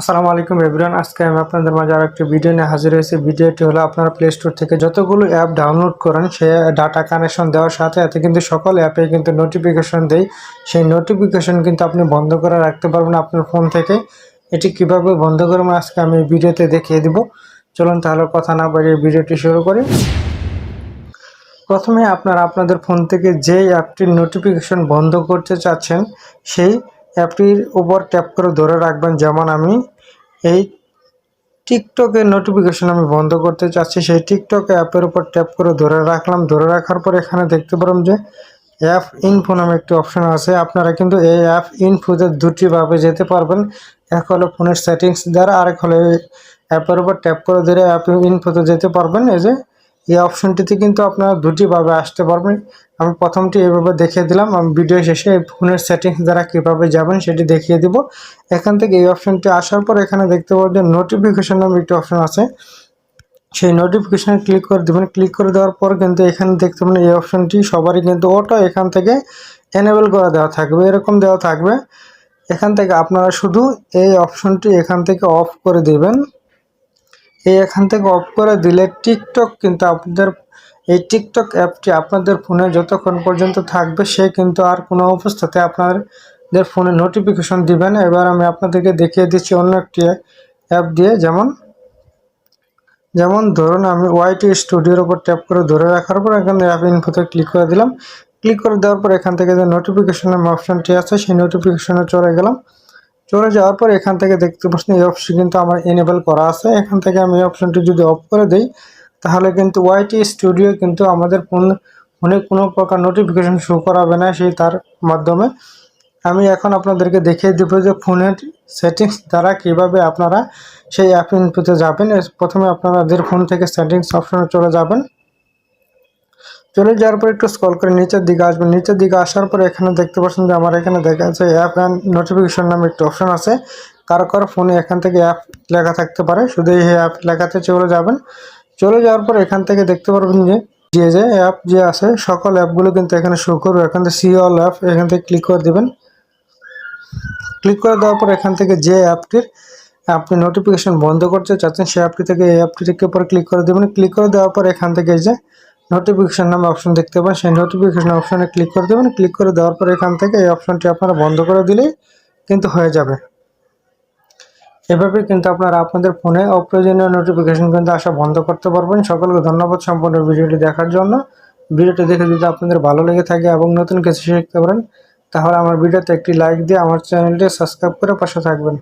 আসসালামু আলাইকুম এভরিওয়ান, আজকে আমি আপনাদের মাঝে আর একটি ভিডিও নিয়ে হাজির হয়েছি। ভিডিওটি হলো আপনারা প্লে স্টোর থেকে যতগুলো অ্যাপ ডাউনলোড করেন, সে ডাটা কানেকশন দেওয়ার সাথে সাথে কিন্তু সকল অ্যাপে কিন্তু নোটিফিকেশন দেয় সেই নোটিফিকেশন কিন্তু আপনি বন্ধ করে রাখতে পারবেন আপনার ফোন থেকে। এটি কীভাবে বন্ধ করবেন আজকে আমি ভিডিওতে দেখিয়ে দিব। চলুন তাহলে কথা না বাড়িয়ে ভিডিওটি শুরু করি। প্রথমে আপনারা আপনাদের ফোন থেকে যেই অ্যাপটির নোটিফিকেশন বন্ধ করতে চাচ্ছেন, সেই অ্যাপটির উপর ট্যাপ করে ধরে রাখবেন। যেমন আমি এই টিকটকের নোটিফিকেশন আমি বন্ধ করতে চাচ্ছি, সেই টিকটক অ্যাপের উপর ট্যাপ করে ধরে রাখলাম। ধরে রাখার পর এখানে দেখতে পারলাম যে অ্যাপ ইনফো নামে একটি অপশন আছে। আপনারা কিন্তু এই অ্যাপ ইনফোতে দুটিভাবে যেতে পারবেন। এক হলো ফোনের সেটিংস দ্বারা, আরেক হলো অ্যাপের উপর ট্যাপ করে ধরে অ্যাপ ইনফোতে যেতে পারবেন। এই যে এই অপশনটিতে কিন্তু আপনারা দুটিভাবে আসতে পারবেন। আমি প্রথমটি এভাবে দেখিয়ে দিলাম। আমি ভিডিও শেষে ফোনের সেটিংস দ্বারা কীভাবে যাবেন সেটি দেখিয়ে দিব। এখান থেকে এই অপশনটি আসার পর এখানে দেখতে পাবেন যে নোটিফিকেশন নামে একটি অপশন আছে। সেই নোটিফিকেশানে ক্লিক করে দেবেন। ক্লিক করে দেওয়ার পর কিন্তু এখানে দেখতে পাবেন এই অপশনটি সবারই কিন্তু অটো এখান থেকে এনেবেল করে দেওয়া থাকবে, এরকম দেওয়া থাকবে। এখান থেকে আপনারা শুধু এই অপশনটি এখান থেকে অফ করে দেবেন। এই এখান থেকে অফ করে দিলে টিকটক কিন্তু আপনাদের, এই টিকটক অ্যাপটি আপনাদের ফোনে যতক্ষণ পর্যন্ত থাকবে, সে কিন্তু আর কোনো অবস্থাতে আপনাদের ফোনে নোটিফিকেশন না। এবার আমি আপনাদেরকে দেখিয়ে দিচ্ছি অন্য একটি অ্যাপ দিয়ে। যেমন যেমন ধরুন আমি ওয়াইটি স্টুডিওর উপর ট্যাপ করে ধরে রাখার পর এখানে অ্যাপ ইনফোতে ক্লিক করে দিলাম। ক্লিক করে দেওয়ার পর এখান থেকে যে নোটিফিকেশনের অপশানটি আছে, সেই নোটিফিকেশনে চলে গেলাম। চলে যাওয়ার পর এখান থেকে দেখতে পাচ্ছেন এই অপশন কিন্তু আমার এনেবল করা আছে। এখান থেকে আমি এই অপশনটি যদি অফ করে দিই, তাহলে কিন্তু ওয়াইটি স্টুডিও কিন্তু আমাদের ফোন কোনো প্রকার নোটিফিকেশন শো করাবে না সেই তার মাধ্যমে। আমি এখন আপনাদেরকে দেখিয়ে দেবো যে ফোনের সেটিংস দ্বারা কীভাবে আপনারা সেই অ্যাপ ইনপুটে যাবেন। প্রথমে আপনাদের ফোন থেকে সেটিংস অপশনে চলে যাবেন। চলে যাওয়ার পর একটু স্কল করে নিচের দিকে আসবেন। নিচের দিকে আসার পর এখানে দেখতে পাচ্ছেন যে আমার এখানে দেখা যাচ্ছে অ্যাপ অ্যান্ড নোটিফিকেশন নামে একটি অপশন আছে। কারও কারও ফোনে এখান থেকে অ্যাপ লেখা থাকতে পারে। শুধু এই অ্যাপ লেখাতে চলে যাবেন। চলে যাওয়ার পর এখান থেকে দেখতে পারবেন যে যে যে অ্যাপ যে আছে, সকল অ্যাপগুলো কিন্তু এখানে শো করবে। এখান থেকে সি অল অ্যাপ এখান থেকে ক্লিক করে দেবেন। ক্লিক করে দেওয়ার পর এখান থেকে যে অ্যাপটির আপনি নোটিফিকেশন বন্ধ করতে চাচ্ছেন, সেই অ্যাপটি থেকে এই অ্যাপটিকে উপর ক্লিক করে দেবেন। ক্লিক করে দেওয়ার পর এখান থেকে যে নোটিফিকেশন নামে অপশন দেখতে পাবেন সেই নোটিফিকেশন অপশনে ক্লিক করে দেবেন। ক্লিক করে দেওয়ার পর এখান থেকে এই অপশনটি আপনারা বন্ধ করে দিলেই কিন্তু হয়ে যাবে। এভাবে কিন্তু আপনারা আপনাদের ফোনে অপ্রয়োজনীয় নোটিফিকেশন কিন্তু আসা বন্ধ করতে পারবেন। সকলকে ধন্যবাদ সম্পূর্ণ ভিডিওটি দেখার জন্য। ভিডিওটি দেখে যদি আপনাদের ভালো লেগে থাকে এবং নতুন কিছু শিখতে পারেন, তাহলে আমার ভিডিওতে একটি লাইক দিয়ে আমার চ্যানেলটি সাবস্ক্রাইব করে পাশে থাকবেন।